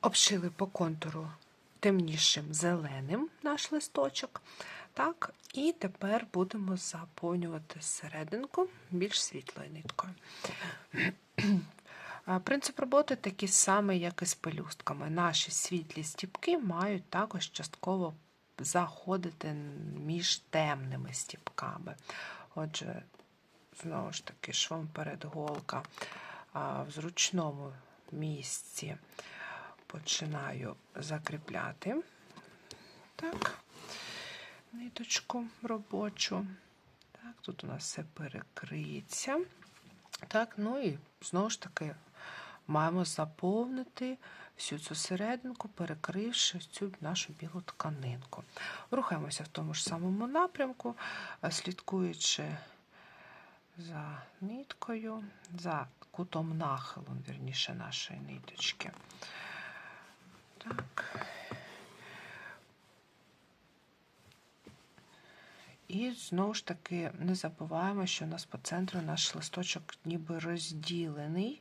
обшили по контуру темнішим зеленим наш листочок. Так, І тепер будемо заповнювати серединку більш світлою ниткою. Принцип роботи такий самий, як і з пелюстками. Наші світлі стіпки мають також частково заходити між темними стіпками. Отже, знову ж таки, швом перед голка в зручному місці починаю закріпляти так, ниточку робочу. Так, Тут у нас все перекриється. Так, ну і знову ж таки маємо заповнити всю цю серединку, перекривши цю нашу білу тканинку. Рухаємося в тому ж самому напрямку, е, слідкуючи за ниткою, за кутом нахилу, вірніше, нашої ниточки. Так. І знову ж таки не забуваємо, що у нас по центру наш листочок ніби розділений.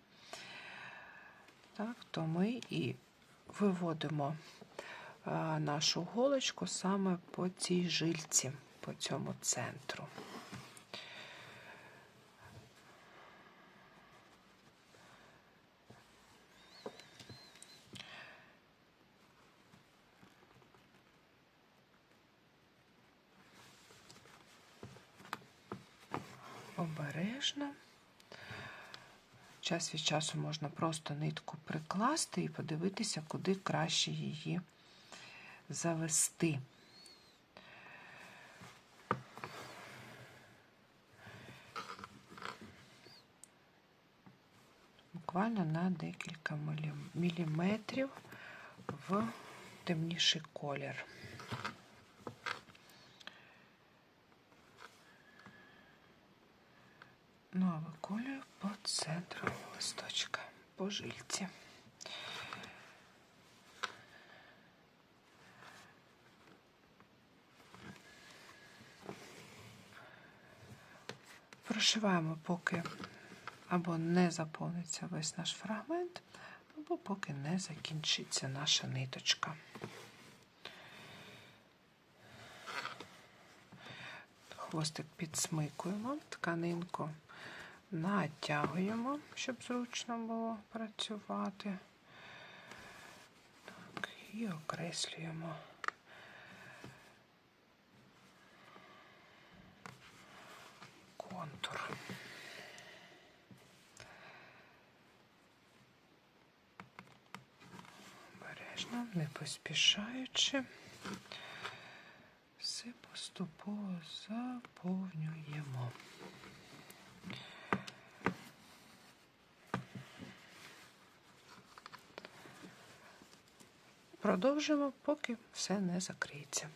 Так, то ми і виводимо нашу голочку саме по цій жильці, по цьому центру. Обережно. Час від часу можна просто нитку прикласти і подивитися, куди краще її завести. Буквально на декілька міліметрів в темніший колір. Виколюю по центру листочка, по жильці. Прошиваємо, поки або не заповниться весь наш фрагмент, або поки не закінчиться наша ниточка. Хвостик підсмикуємо, тканинку натягуємо, щоб зручно було працювати. Так, і окреслюємо. Контур. Обережно, не поспішаючи, все поступово заповнюємо. Продовжимо, поки все не закриється.